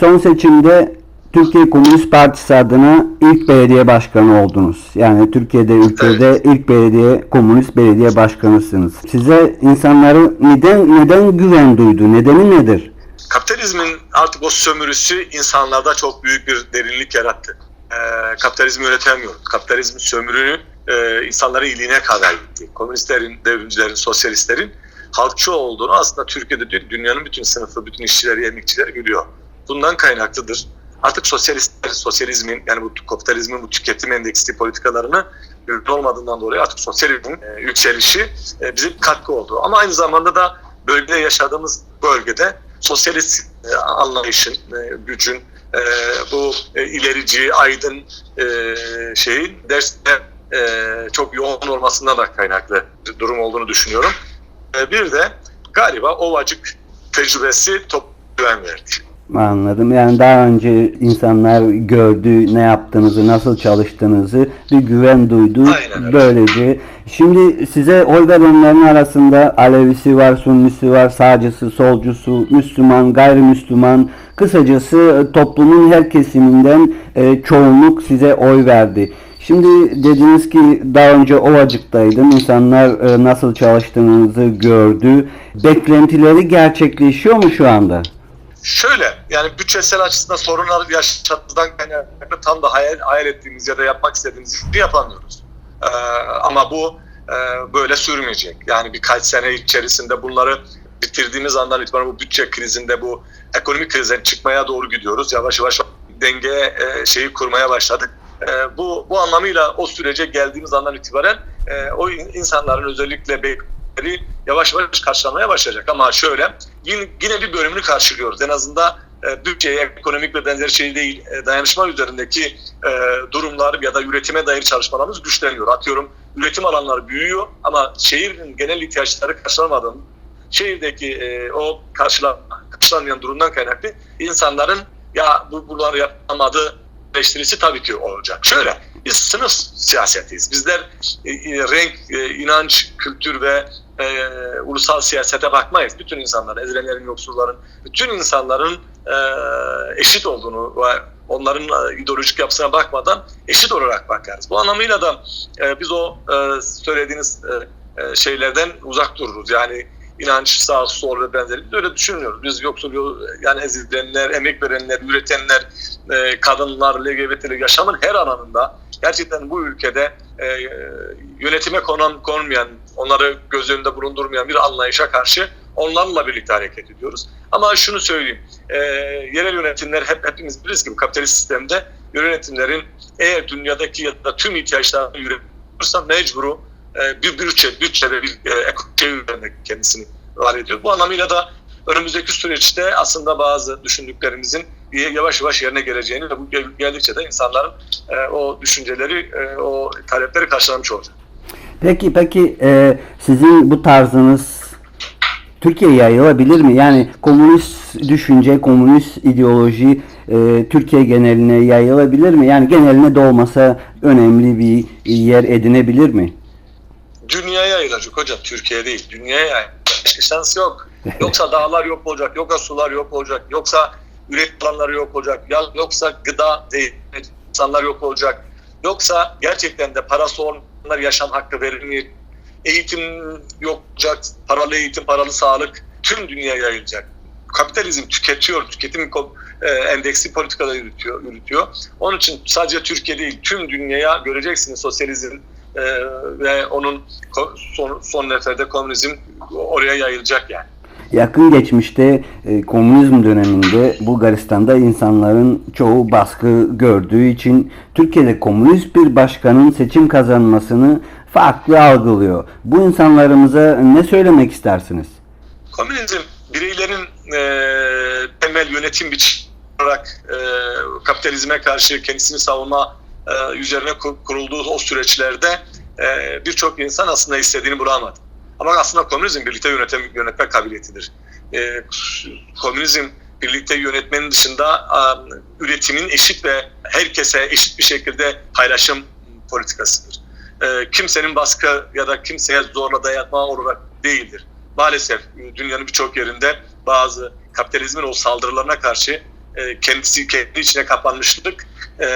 son seçimde Türkiye Komünist Partisi adına ilk belediye başkanı oldunuz. Yani Türkiye'de ülkede ilk belediye komünist belediye başkanısınız. Size insanları neden neden güven duydu? Nedeni nedir? Kapitalizmin artık o sömürüsü insanlarda çok büyük bir derinlik yarattı. Ee, kapitalizmi yönetemiyoruz. Kapitalizmin sömürünü e, insanların iyiliğine kadar gitti. Komünistlerin, devrimcilerin, sosyalistlerin halkçı olduğunu aslında Türkiye'de dü- dünyanın bütün sınıfı, bütün işçileri, emekçileri biliyor. Bundan kaynaklıdır. Artık sosyalistler, sosyalizmin yani bu kapitalizmin bu tüketim endeksli politikalarını ürün olmadığından dolayı artık sosyalizmin e, yükselişi e, bize katkı oldu. Ama aynı zamanda da bölgede yaşadığımız bölgede sosyalist e, anlayışın, e, gücün, e, bu e, ilerici, aydın e, şeyin derste e, çok yoğun olmasından da kaynaklı durum olduğunu düşünüyorum. E, bir de galiba Ovacık tecrübesi top güven verdi. Anladım. Yani daha önce insanlar gördü ne yaptığınızı, nasıl çalıştığınızı bir güven duydu. Aynen öyle. Böylece şimdi size oy verenlerin arasında Alevisi var, Sunnisi var, sağcısı, solcusu, Müslüman, gayrimüsliman, kısacası toplumun her kesiminden e, çoğunluk size oy verdi. Şimdi dediniz ki daha önce Ovacık'taydın. İnsanlar e, nasıl çalıştığınızı gördü. Beklentileri gerçekleşiyor mu şu anda? Şöyle yani bütçesel açısından sorunlar yaşadığından kaynaklı tam da hayal, hayal ettiğimiz ya da yapmak istediğimiz işi yapamıyoruz. Ee, ama bu e, böyle sürmeyecek. Yani birkaç sene içerisinde bunları bitirdiğimiz andan itibaren bu bütçe krizinde bu ekonomik krizden çıkmaya doğru gidiyoruz. Yavaş yavaş denge e, şeyi kurmaya başladık. E, bu bu anlamıyla o sürece geldiğimiz andan itibaren e, o in- insanların özellikle yavaş yavaş karşılanmaya başlayacak. Ama şöyle yine, yine bir bölümünü karşılıyoruz. En azından e, bütçeye, ekonomik ve benzeri şey değil, e, dayanışma üzerindeki e, durumlar ya da üretime dair çalışmalarımız güçleniyor. Atıyorum üretim alanları büyüyor ama şehrin genel ihtiyaçları karşılamadığında şehirdeki e, o karşılan, karşılanmayan durumdan kaynaklı insanların ya bu bunları yapamadı eleştirisi tabii ki olacak. Şöyle biz sınıf siyasetiyiz. Bizler e, e, renk, e, inanç, kültür ve e, ulusal siyasete bakmayız. Bütün insanların, ezilenlerin, yoksulların, bütün insanların e, eşit olduğunu ve onların e, ideolojik yapısına bakmadan eşit olarak bakarız. Bu anlamıyla da e, biz o e, söylediğiniz e, e, şeylerden uzak dururuz. Yani inanç, sağ, sol ve benzeri. Biz öyle düşünmüyoruz. Biz yoksul, yani ezilenler, emek verenler, üretenler, e, kadınlar, LGBT'li yaşamın her alanında gerçekten bu ülkede e, yönetime konan, konmayan, onları göz önünde bulundurmayan bir anlayışa karşı onlarla birlikte hareket ediyoruz. Ama şunu söyleyeyim, e, yerel yönetimler hep hepimiz biliriz ki bu kapitalist sistemde yönetimlerin eğer dünyadaki ya da tüm ihtiyaçlarını yürütürse mecburu e, bir bütçe, bütçe ve bir e, ekonomi üzerinde kendisini var ediyor. Bu anlamıyla da önümüzdeki süreçte aslında bazı düşündüklerimizin yavaş yavaş yerine geleceğini ve bu gel- geldikçe de insanların e, o düşünceleri, e, o talepleri karşılamış olacak. Peki peki sizin bu tarzınız Türkiye'ye yayılabilir mi? Yani komünist düşünce, komünist ideoloji e, Türkiye geneline yayılabilir mi? Yani geneline de olmasa önemli bir yer edinebilir mi? Dünyaya yayılacak hocam, Türkiye değil. Dünyaya yayılacak. Başka şans yok. Yoksa dağlar yok olacak, yoksa sular yok olacak, yoksa üretim alanları yok olacak, yoksa gıda değil, insanlar yok olacak. Yoksa gerçekten de parası olanlar yaşam hakkı verilmeyecek. Eğitim yok olacak, paralı eğitim, paralı sağlık tüm dünyaya yayılacak. Kapitalizm tüketiyor, tüketim e, endeksli politikalar yürütüyor, yürütüyor. Onun için sadece Türkiye değil, tüm dünyaya göreceksiniz sosyalizm e, ve onun son, son neferde komünizm oraya yayılacak yani. Yakın geçmişte e, komünizm döneminde Bulgaristan'da insanların çoğu baskı gördüğü için Türkiye'de komünist bir başkanın seçim kazanmasını farklı algılıyor. Bu insanlarımıza ne söylemek istersiniz? Komünizm bireylerin e, temel yönetim biçimi olarak e, kapitalizme karşı kendisini savunma e, üzerine kur- kurulduğu o süreçlerde e, birçok insan aslında istediğini bulamadı. Ama aslında komünizm birlikte yönetem, yönetme kabiliyetidir. E, komünizm birlikte yönetmenin dışında üretimin eşit ve herkese eşit bir şekilde paylaşım politikasıdır. Kimsenin baskı ya da kimseye zorla dayatma olarak değildir maalesef dünyanın birçok yerinde bazı kapitalizmin o saldırılarına karşı e, kendisi kendi içine kapanmışlık e,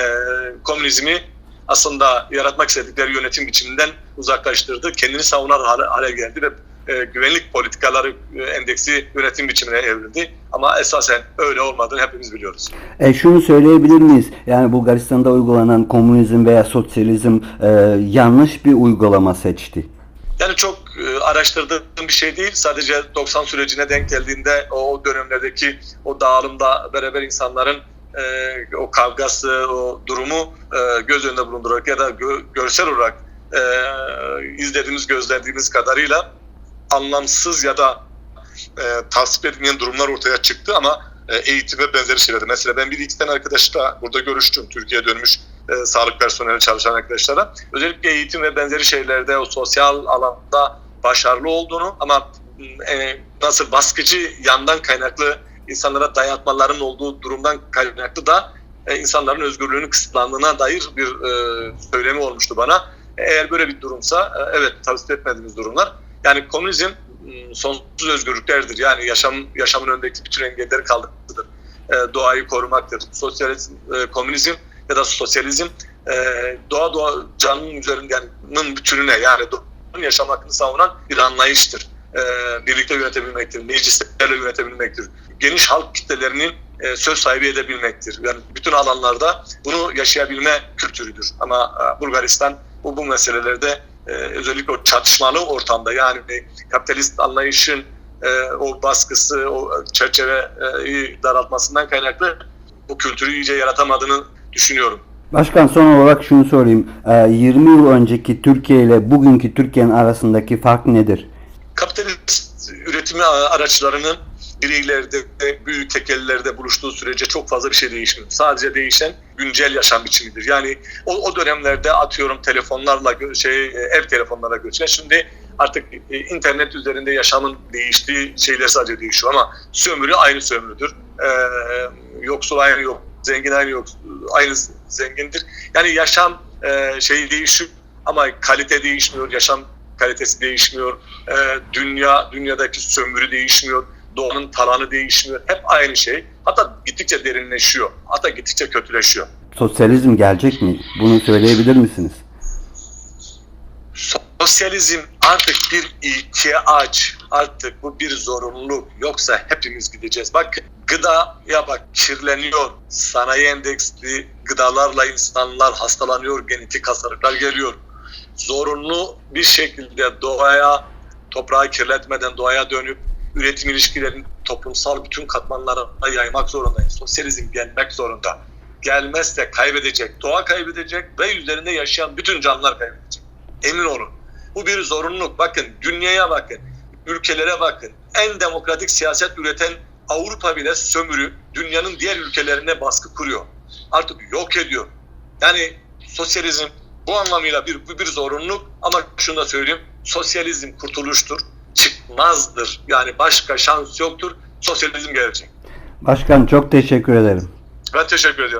komünizmi aslında yaratmak istedikleri yönetim biçiminden uzaklaştırdı. Kendini savunar hale, hale geldi ve e, güvenlik politikaları e, endeksi yönetim biçimine evrildi. Ama esasen öyle olmadığını hepimiz biliyoruz. E, şunu söyleyebilir miyiz? Yani Bulgaristan'da uygulanan komünizm veya sosyalizm e, yanlış bir uygulama seçti. Yani çok e, araştırdığım bir şey değil. Sadece 90 sürecine denk geldiğinde o dönemlerdeki o dağılımda beraber insanların e, o kavgası, o durumu e, göz önünde bulundurarak ya da gö- görsel olarak e, izlediğimiz, gözlediğimiz kadarıyla anlamsız ya da e, tasvip edilmeyen durumlar ortaya çıktı ama e, eğitim ve benzeri şeylerde. Mesela ben bir iki tane arkadaşla burada görüştüm. Türkiye'ye dönmüş e, sağlık personeli çalışan arkadaşlara. Özellikle eğitim ve benzeri şeylerde o sosyal alanda başarılı olduğunu ama e, nasıl baskıcı yandan kaynaklı insanlara dayatmaların olduğu durumdan kaynaklı da e, insanların özgürlüğünün kısıtlandığına dair bir e, söylemi olmuştu bana. Eğer böyle bir durumsa e, evet tavsiye etmediğimiz durumlar. Yani komünizm sonsuz özgürlüklerdir. Yani yaşam yaşamın önündeki bütün engelleri kaldırmaktır. E, doğayı korumaktır. Sosyalizm, e, komünizm ya da sosyalizm e, doğa doğa canının üzerinden bütününe yani doğanın yaşam hakkını savunan bir anlayıştır. E, birlikte yönetebilmektir, meclislerle yönetebilmektir. Geniş halk kitlelerinin e, söz sahibi edebilmektir. Yani bütün alanlarda bunu yaşayabilme kültürüdür. Ama e, Bulgaristan bu, bu meselelerde e, özellikle o çatışmalı ortamda yani kapitalist anlayışın e, o baskısı, o çerçeveyi daraltmasından kaynaklı bu kültürü iyice yaratamadığını düşünüyorum. Başkan son olarak şunu sorayım. E, 20 yıl önceki Türkiye ile bugünkü Türkiye'nin arasındaki fark nedir? Kapitalist üretimi araçlarının bireylerde, büyük tekellerde buluştuğu sürece çok fazla bir şey değişmiyor. Sadece değişen güncel yaşam biçimidir. Yani o, o dönemlerde atıyorum telefonlarla şey ev telefonlarla göçen şimdi artık e, internet üzerinde yaşamın değiştiği şeyler sadece değişiyor ama sömürü aynı sömürüdür. Ee, yoksul aynı yok, zengin aynı yok, aynı zengindir. Yani yaşam e, şeyi değişiyor ama kalite değişmiyor, yaşam kalitesi değişmiyor. Ee, dünya dünyadaki sömürü değişmiyor. Doğanın talanı değişmiyor. Hep aynı şey. Hatta gittikçe derinleşiyor. Hatta gittikçe kötüleşiyor. Sosyalizm gelecek mi? Bunu söyleyebilir misiniz? Sosyalizm artık bir ihtiyaç. Artık bu bir zorunluluk. Yoksa hepimiz gideceğiz. Bak gıdaya bak kirleniyor. Sanayi endeksli gıdalarla insanlar hastalanıyor. Genetik hastalıklar geliyor. Zorunlu bir şekilde doğaya, toprağı kirletmeden doğaya dönüp üretim ilişkilerini toplumsal bütün katmanlara yaymak zorundayız. Sosyalizm gelmek zorunda. Gelmezse kaybedecek, doğa kaybedecek ve üzerinde yaşayan bütün canlılar kaybedecek. Emin olun. Bu bir zorunluluk. Bakın dünyaya bakın, ülkelere bakın. En demokratik siyaset üreten Avrupa bile sömürü dünyanın diğer ülkelerine baskı kuruyor. Artık yok ediyor. Yani sosyalizm bu anlamıyla bir, bir zorunluluk ama şunu da söyleyeyim. Sosyalizm kurtuluştur. Çıkmazdır. Yani başka şans yoktur. Sosyalizm gelecek. Başkan çok teşekkür ederim. Ben teşekkür ediyorum.